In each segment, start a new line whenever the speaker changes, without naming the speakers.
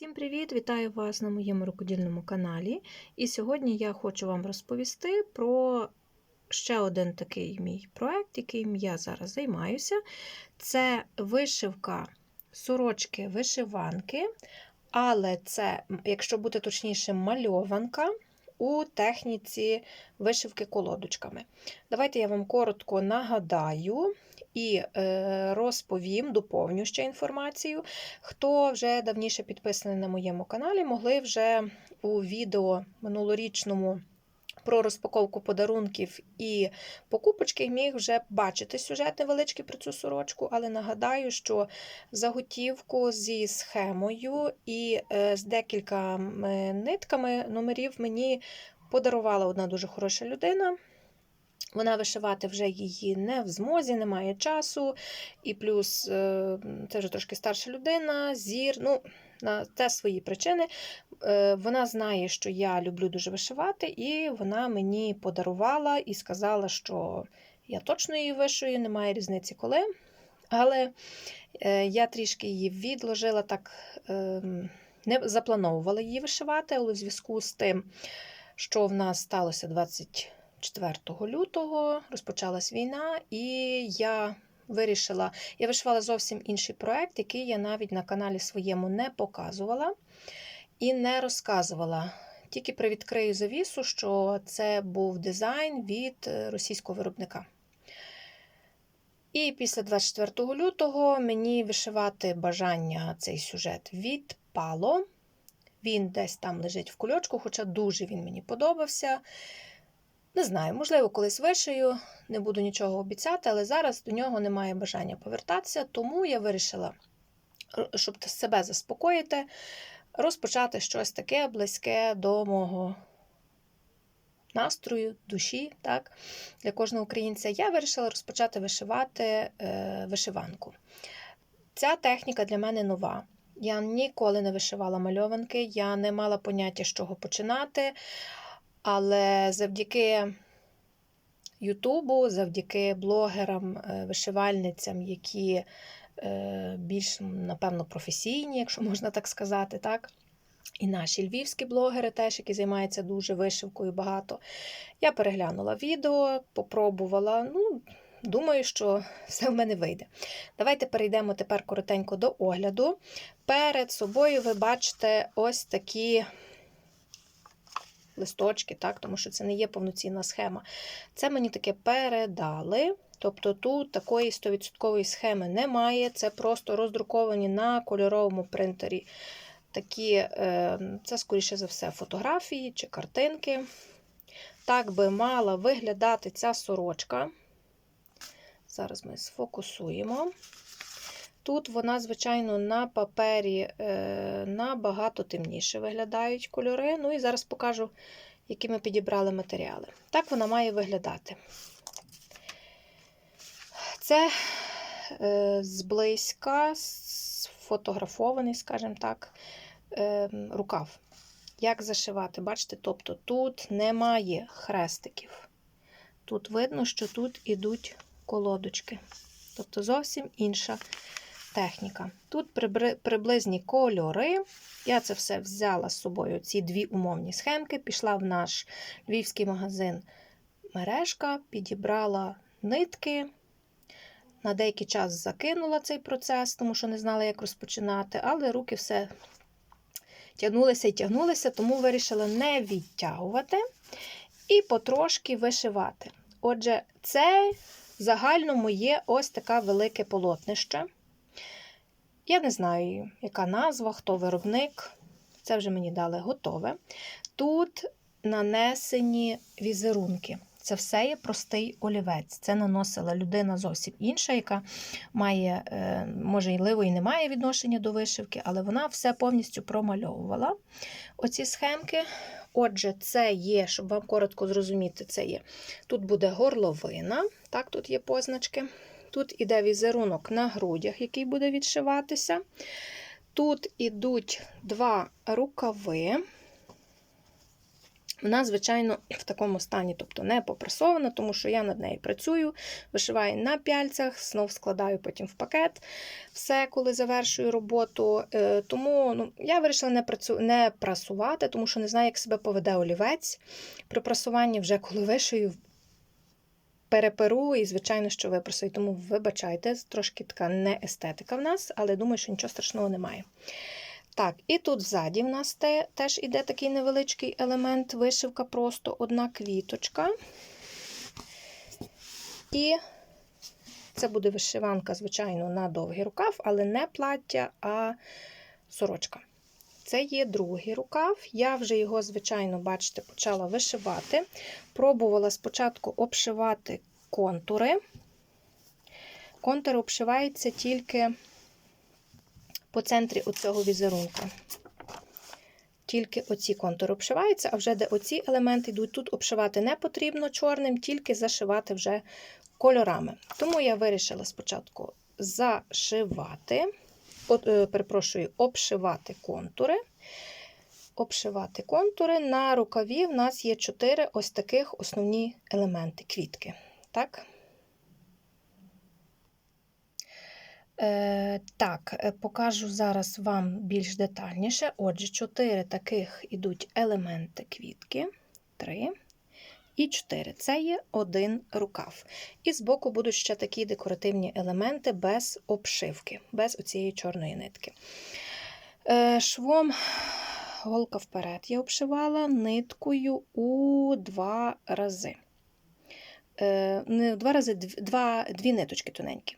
Всім привіт! Вітаю вас на моєму рукодільному каналі. І сьогодні я хочу вам розповісти про ще один такий мій проект, яким я зараз займаюся. Це вишивка сорочки вишиванки, але це, якщо бути точніше, мальованка у техніці вишивки колодочками. Давайте я вам коротко нагадаю. І е, розповім, доповню ще інформацію. Хто вже давніше підписаний на моєму каналі, могли вже у відео минулорічному про розпаковку подарунків і покупочки міг вже бачити сюжет невеличкий про цю сорочку, але нагадаю, що заготівку зі схемою і е, з декількома нитками номерів мені подарувала одна дуже хороша людина. Вона вишивати вже її не в змозі, немає часу, і плюс е, це вже трошки старша людина, зір, ну, на те свої причини. Е, вона знає, що я люблю дуже вишивати, і вона мені подарувала і сказала, що я точно її вишию, немає різниці коли. Але е, я трішки її відложила, так ем, не заплановувала її вишивати, але у зв'язку з тим, що в нас сталося 20. 4 лютого розпочалась війна, і я вирішила, я вишивала зовсім інший проект, який я навіть на каналі своєму не показувала і не розказувала. Тільки привідкрию завісу, що це був дизайн від е, російського виробника. І після 24 лютого мені вишивати бажання цей сюжет відпало. Він десь там лежить в кульочку, хоча дуже він мені подобався. Не знаю, можливо, колись вишию, не буду нічого обіцяти, але зараз до нього немає бажання повертатися, тому я вирішила, щоб себе заспокоїти, розпочати щось таке близьке до мого настрою, душі. так, Для кожного українця я вирішила розпочати вишивати е, вишиванку. Ця техніка для мене нова. Я ніколи не вишивала мальованки, я не мала поняття, з чого починати. Але завдяки Ютубу, завдяки блогерам, е, вишивальницям, які е, більш, напевно, професійні, якщо можна так сказати, так? І наші львівські блогери, теж, які займаються дуже вишивкою багато. Я переглянула відео, попробувала. ну, Думаю, що все в мене вийде. Давайте перейдемо тепер коротенько до огляду. Перед собою ви бачите ось такі листочки, так, тому що це не є повноцінна схема. Це мені таке передали. Тобто тут такої 100% схеми немає, це просто роздруковані на кольоровому принтері. Такі, е, Це, скоріше за все, фотографії чи картинки. Так би мала виглядати ця сорочка. Зараз ми сфокусуємо. Тут вона, звичайно, на папері е, набагато темніше виглядають кольори. Ну і зараз покажу, які ми підібрали матеріали. Так вона має виглядати. Це е, зблизька сфотографований, скажімо так, е, рукав. Як зашивати? Бачите, тобто тут немає хрестиків. Тут видно, що тут ідуть колодочки. Тобто зовсім інша техніка. Тут приблизні кольори. Я це все взяла з собою, ці дві умовні схемки, пішла в наш львівський магазин мережка, підібрала нитки. На деякий час закинула цей процес, тому що не знала, як розпочинати, але руки все тягнулися і тягнулися, тому вирішила не відтягувати і потрошки вишивати. Отже, це загально моє ось таке велике полотнище. Я не знаю, яка назва, хто виробник. Це вже мені дали готове. Тут нанесені візерунки. Це все є простий олівець. Це наносила людина зовсім інша, яка має, е, може, і не має відношення до вишивки, але вона все повністю промальовувала. Оці схемки. Отже, це є, щоб вам коротко зрозуміти, це є. Тут буде горловина, так, тут є позначки. Тут іде візерунок на грудях, який буде відшиватися. Тут ідуть два рукави. Вона, звичайно, в такому стані, тобто не попресована, тому що я над нею працюю, вишиваю на пяльцях, знов складаю потім в пакет все, коли завершую роботу. Е, Тому ну, я вирішила не, працю... не прасувати, тому що не знаю, як себе поведе олівець. При прасуванні вже коли вишию, переперу і, звичайно, що випрасую. Тому вибачайте, трошки така не естетика в нас, але думаю, що нічого страшного немає. Так, і тут ззаді в нас те, теж іде такий невеличкий елемент, вишивка, просто одна квіточка. І це буде вишиванка, звичайно, на довгий рукав, але не плаття, а сорочка. Це є другий рукав. Я вже його, звичайно, бачите, почала вишивати. Пробувала спочатку обшивати контури. Контур обшивається тільки по центрі оцього візерунка. Тільки оці контури обшиваються, а вже де оці елементи йдуть, тут обшивати не потрібно чорним, тільки зашивати вже кольорами. Тому я вирішила спочатку зашивати, перепрошую, обшивати контури. Обшивати контури. На рукаві в нас є чотири ось таких основні елементи квітки. Так? Е, Так, е, покажу зараз вам більш детальніше. Отже, чотири таких ідуть елементи квітки. Три і 4. Це є один рукав. І збоку будуть ще такі декоративні елементи без обшивки, без оцієї чорної нитки. Е, Швом голка вперед я обшивала ниткою у два рази. Е, Не два рази, дві ниточки тоненькі.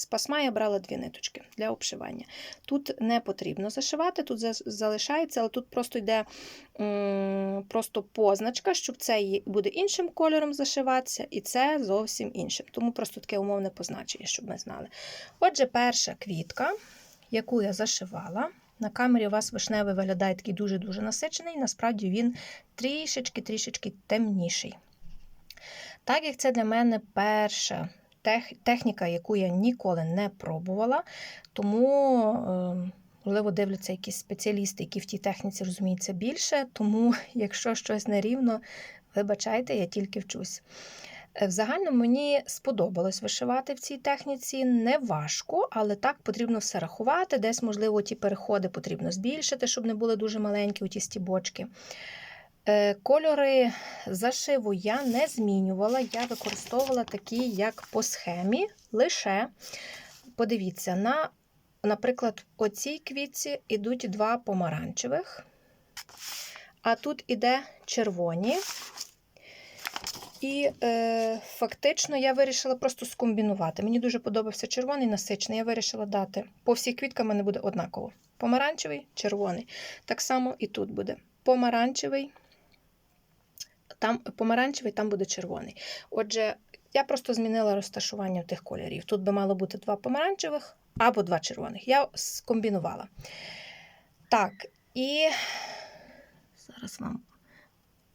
З пасма я брала дві ниточки для обшивання. Тут не потрібно зашивати, тут залишається, але тут просто йде просто позначка, щоб це буде іншим кольором зашиватися, і це зовсім іншим. Тому просто таке умовне позначення, щоб ми знали. Отже, перша квітка, яку я зашивала. На камері у вас вишневий виглядає такий дуже-дуже насичений, насправді він трішечки-трішечки темніший. Так як це для мене перша техніка, яку я ніколи не пробувала, тому, ем, можливо, дивляться якісь спеціалісти, які в тій техніці розуміються більше. Тому, якщо щось нерівно, вибачайте, я тільки вчусь. Е, в загальному мені сподобалось вишивати в цій техніці. Не важко, але так потрібно все рахувати. Десь, можливо, ті переходи потрібно збільшити, щоб не були дуже маленькі у ті стібочки. Е, кольори зашиву я не змінювала, я використовувала такі, як по схемі, лише, подивіться, на, наприклад, оцій квітці йдуть два помаранчевих, а тут іде червоні. І е, фактично я вирішила просто скомбінувати. Мені дуже подобався червоний насичений. Я вирішила дати. По всіх квіткам мене буде однаково. Помаранчевий, червоний. Так само і тут буде помаранчевий, там помаранчевий, там буде червоний. Отже, я просто змінила розташування тих кольорів. Тут би мало бути два помаранчевих або два червоних. Я скомбінувала. Так, і зараз вам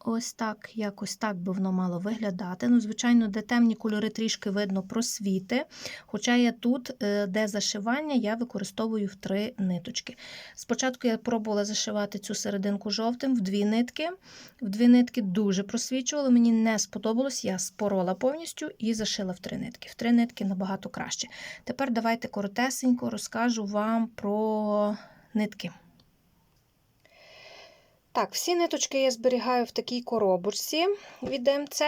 Ось так, якось так би воно мало виглядати. Ну, Звичайно, де темні кольори трішки видно просвіти. Хоча я тут, е, де зашивання, я використовую в три ниточки. Спочатку я пробувала зашивати цю серединку жовтим в дві нитки. В дві нитки дуже просвічувало, мені не сподобалось, я спорола повністю і зашила в три нитки. В три нитки набагато краще. Тепер давайте коротесенько розкажу вам про нитки. Так, всі ниточки я зберігаю в такій коробочці від МЦ.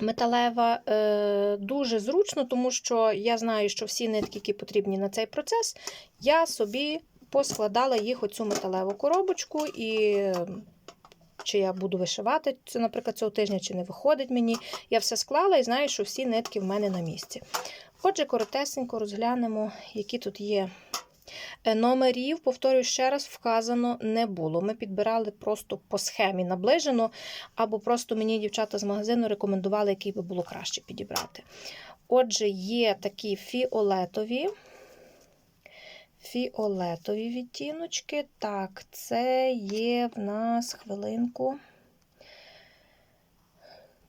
Металева е, дуже зручно, тому що я знаю, що всі нитки, які потрібні на цей процес, я собі поскладала їх у цю металеву коробочку, і чи я буду вишивати, це, наприклад, цього тижня, чи не виходить мені. Я все склала і знаю, що всі нитки в мене на місці. Отже, коротесенько розглянемо, які тут є номерів, повторюю ще раз, вказано не було. Ми підбирали просто по схемі наближено, або просто мені дівчата з магазину рекомендували, який би було краще підібрати. Отже, є такі фіолетові. Фіолетові відтіночки. Так, це є в нас хвилинку.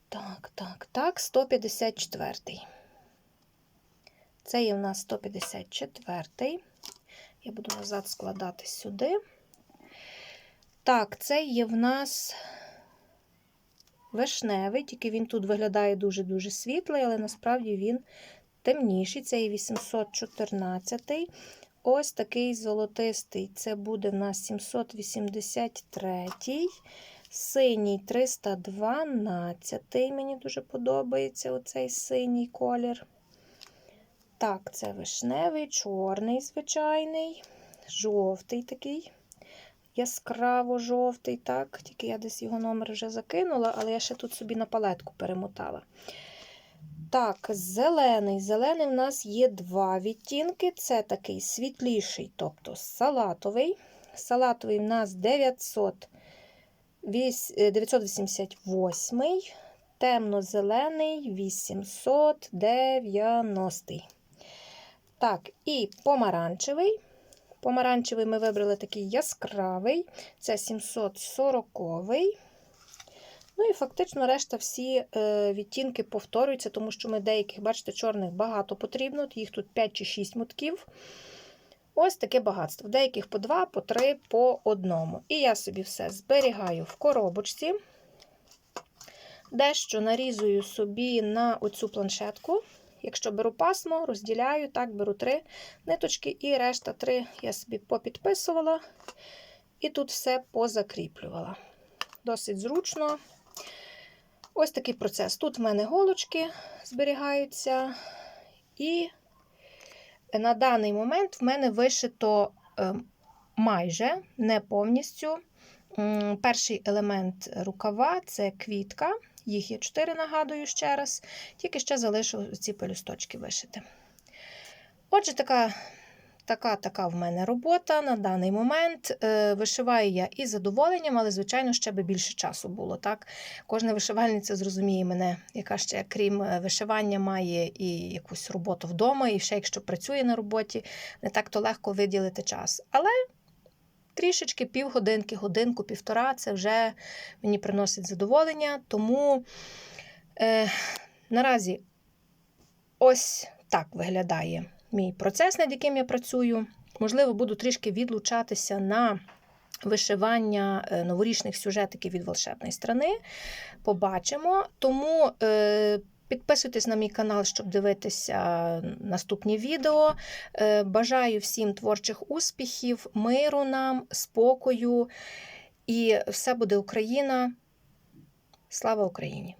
Так, так, так, 154. Це є в нас 154. Я буду назад складати сюди. Так, це є в нас вишневий, тільки він тут виглядає дуже-дуже світлий, але насправді він темніший. Це і 814. Ось такий золотистий. Це буде в нас 783. Синій 312. Мені дуже подобається оцей синій колір. Так, це вишневий, чорний, звичайний, жовтий такий. Яскраво жовтий, так, тільки я десь його номер вже закинула, але я ще тут собі на палетку перемотала. Так, зелений. Зелений в нас є два відтінки. Це такий світліший, тобто салатовий. Салатовий в нас 900, 988, темно-зелений 890. Так, і помаранчевий. Помаранчевий ми вибрали такий яскравий, це 740. Ну і фактично решта всі е, відтінки повторюються, тому що ми деяких, бачите, чорних багато потрібно, їх тут 5 чи 6 мотків. Ось таке багатство. Деяких по 2, по 3, по одному. І я собі все зберігаю в коробочці. Дещо нарізую собі на оцю планшетку. Якщо беру пасмо, розділяю, так, беру три ниточки, і решта три я собі попідписувала. І тут все позакріплювала. Досить зручно. Ось такий процес. Тут в мене голочки зберігаються. І на даний момент в мене вишито е, майже не повністю. Перший елемент рукава це квітка. Їх є 4, нагадую ще раз, тільки ще залишу ці пелюсточки вишити. Отже, така така, така в мене робота на даний момент. Е, вишиваю я із задоволенням, але, звичайно, ще би більше часу було. так? Кожна вишивальниця зрозуміє мене, яка ще, крім е, вишивання, має і якусь роботу вдома, і ще якщо працює на роботі, не так то легко виділити час. Але. Трішечки півгодинки, годинку, півтора це вже мені приносить задоволення. Тому е, наразі ось так виглядає мій процес, над яким я працюю. Можливо, буду трішки відлучатися на вишивання е, новорічних сюжетиків від волшебної страни. Побачимо. Тому. Е, Підписуйтесь на мій канал, щоб дивитися наступні відео. Е, бажаю всім творчих успіхів, миру нам, спокою. І все буде Україна. Слава Україні!